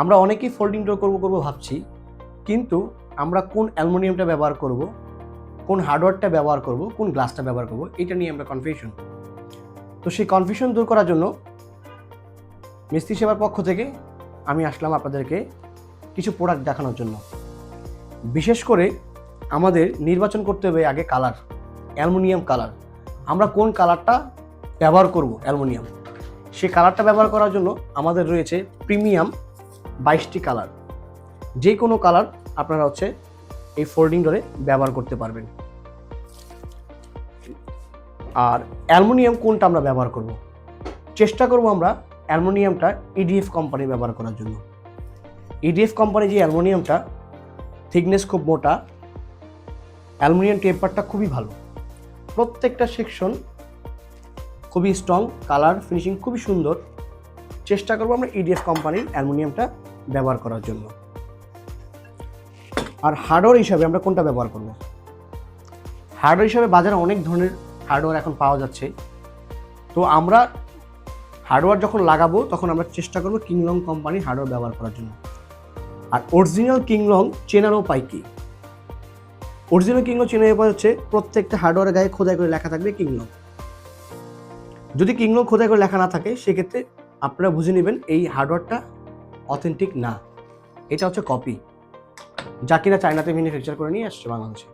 আমরা অনেকেই ফোল্ডিং ডোর করব করব ভাবছি, কিন্তু আমরা কোন অ্যালুমিনিয়ামটা ব্যবহার করব, কোন হার্ডওয়্যারটা ব্যবহার করব, কোন গ্লাসটা ব্যবহার করব, এটা নিয়ে আমরা কনফিউশন তো সেই কনফিউশন দূর করার জন্য মিস্ত্রি সেবার পক্ষ থেকে আমি আসলাম আপনাদেরকে কিছু প্রোডাক্ট দেখানোর জন্য। বিশেষ করে আমাদের নির্বাচন করতে হবে আগে কালার অ্যালুমিনিয়াম কালার আমরা কোন কালারটা ব্যবহার করব, অ্যালুমিনিয়াম? সেই কালারটা ব্যবহার করার জন্য আমাদের রয়েছে প্রিমিয়াম বাইশটি কালার। যে কোনো কালার আপনারা হচ্ছে এই ফোল্ডিং ডোরে ব্যবহার করতে পারবেন। আর অ্যালুমিনিয়াম কোনটা আমরা ব্যবহার করব? চেষ্টা করব আমরা অ্যালুমিনিয়ামটা ইডিএফ কোম্পানি ব্যবহার করার জন্য। ইডিএফ কোম্পানি যে অ্যালুমিনিয়ামটা থিকনেস খুব মোটা, অ্যালুমিনিয়াম টেম্পারটা খুবই ভালো। প্রত্যেকটা সেকশন খুবই স্ট্রং কালার ফিনিশিং খুবই সুন্দর। চেষ্টা করব আমরা ইডিএফ কোম্পানির অ্যালুমিনিয়ামটা ব্যবহার করার জন্য। আর হার্ডওয়্যার হিসাবে আমরা কোনটা ব্যবহার করব? হার্ডওয়্যার হিসাবে বাজারে অনেক ধরনের হার্ডওয়্যার এখন পাওয়া যাচ্ছে। তো আমরা হার্ডওয়্যার যখন লাগাবো, তখন আমরা চেষ্টা করব কিংলং কোম্পানির হার্ডওয়্যার ব্যবহার করার জন্য। আর অরিজিনাল কিংলং চেনারও পাই কি? অরিজিনাল কিংলং চেনার উপায় হচ্ছে প্রত্যেকটা হার্ডওয়্যারের গায়ে খোদাই করে লেখা থাকবে কিংলং। যদি কিংলং খোদাই করে লেখা না থাকে, সেক্ষেত্রে আপনারা বুঝে নেবেন এই হার্ডওয়্যারটা অথেন্টিক না। এটা হচ্ছে কপি যা কিনা চায়নাতে ম্যানুফ্যাকচার করে নিয়ে আসছে বাংলাদেশে।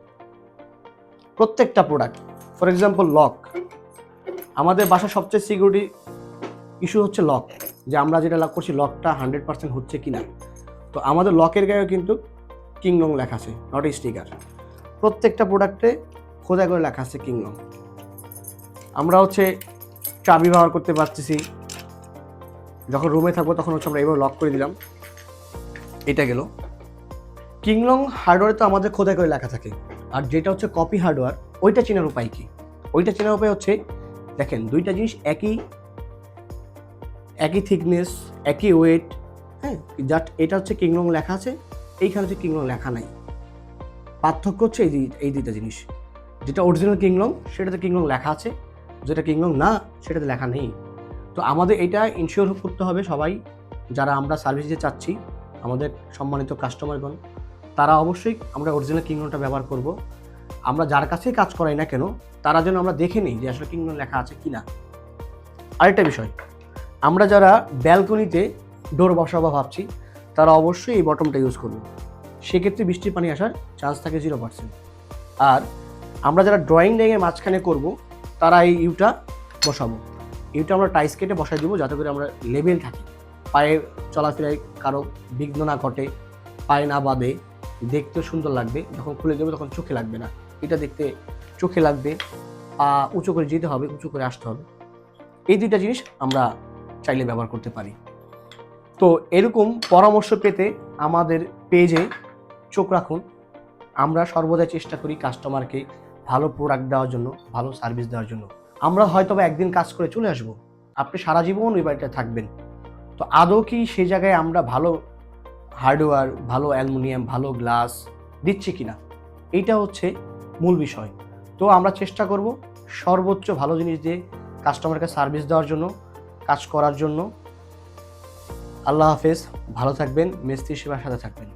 প্রত্যেকটা প্রোডাক্ট ফর এক্সাম্পল লক আমাদের বাসার সবচেয়ে সিকিউরিটি ইস্যু হচ্ছে লক যে আমরা যেটা লক করছি লকটা হান্ড্রেড পার্সেন্ট হচ্ছে কি না তো আমাদের লকের গায়েও কিন্তু কিংলং লেখা আছে নট স্টিকার প্রত্যেকটা প্রোডাক্টে খোদাই করে লেখা আছে কিংলং আমরা হচ্ছে চাবি ব্যবহার করতে পারতেছি যখন রুমে থাকব তখন হচ্ছে আমরা এবার লক করে দিলাম। এটা গেল। কিংলং হার্ডওয়্যারে তো আমাদের খোদাই করে লেখা থাকে। আর যেটা হচ্ছে কপি হার্ডওয়্যার ওইটা চেনার উপায় কি? ওইটা চেনার উপায় হচ্ছে, দেখেন দুইটা জিনিস একই একই থিকনেস একই ওয়েট হ্যাঁ জাস্ট এটা হচ্ছে কিংলং লেখা আছে, এইখানে হচ্ছে কিংলং লেখা নাই। পার্থক্য হচ্ছে এই এই দুইটা জিনিস। যেটা অরিজিনাল কিংলং, সেটাতে কিংলং লেখা আছে, যেটা কিংলং না, সেটাতে লেখা নেই। তো আমাদের এটা ইনশিওর করতে হবে সবাই, যারা আমরা সার্ভিস দিতে চাচ্ছি, আমাদের সম্মানিত কাস্টমারগণ তারা অবশ্যই আমরা অরিজিনাল কিংলংটা ব্যবহার করব। আমরা যার কাছেই কাজ করাই না কেন, তারা যেন আমরা দেখে নিই যে আসলে কিংলং লেখা আছে কি না আরেকটা বিষয়, আমরা যারা ব্যালকনিতে ডোর বসাবো ভাবছি, তারা অবশ্যই এই বটমটা ইউজ করব। সেক্ষেত্রে বৃষ্টির পানি আসার চান্স থাকে জিরো পার্সেন্ট আর আমরা যারা ড্রয়িং ড্রয়িংয়ের মাঝখানে করব, তারা এই ইউটা বসাবো। ইউটা আমরা টাইস কেটে বসাই দেবো যাতে করে আমরা লেভেল থাকি। পায়ে চলাফেরায় কারও বিঘ্ন না ঘটে, পায়ে না বাঁধে দেখতেও সুন্দর লাগবে, যখন খুলে দেবো তখন চোখে লাগবে না। এটা দেখতে চোখে লাগবে, পা উঁচু করে যেতে হবে, উঁচু করে আসতে হবে। এই দুইটা জিনিস আমরা চাইলে ব্যবহার করতে পারি। তো এরকম পরামর্শ পেতে আমাদের পেজে চোখ রাখুন। আমরা সর্বদা চেষ্টা করি কাস্টমারকে ভালো প্রোডাক্ট দেওয়ার জন্য, ভালো সার্ভিস দেওয়ার জন্য। আমরা হয়তো একদিন কাজ করে চলে আসব। আপনি সারা জীবন ওই বাড়িতে থাকবেন। তো আদৌ কি সেই জায়গায় আমরা ভালো হার্ডওয়্যার, ভালো অ্যালুমিনিয়াম, ভালো গ্লাস দিচ্ছি কিনা? এইটা হচ্ছে মূল বিষয়। তো আমরা চেষ্টা করব সর্বোচ্চ ভালো জিনিস দিয়ে কাস্টমারকে সার্ভিস দেওয়ার জন্য, কাজ করার জন্য। আল্লাহ হাফেজ, ভালো থাকবেন, মেস্ত্রি সেবার সাথে থাকবেন।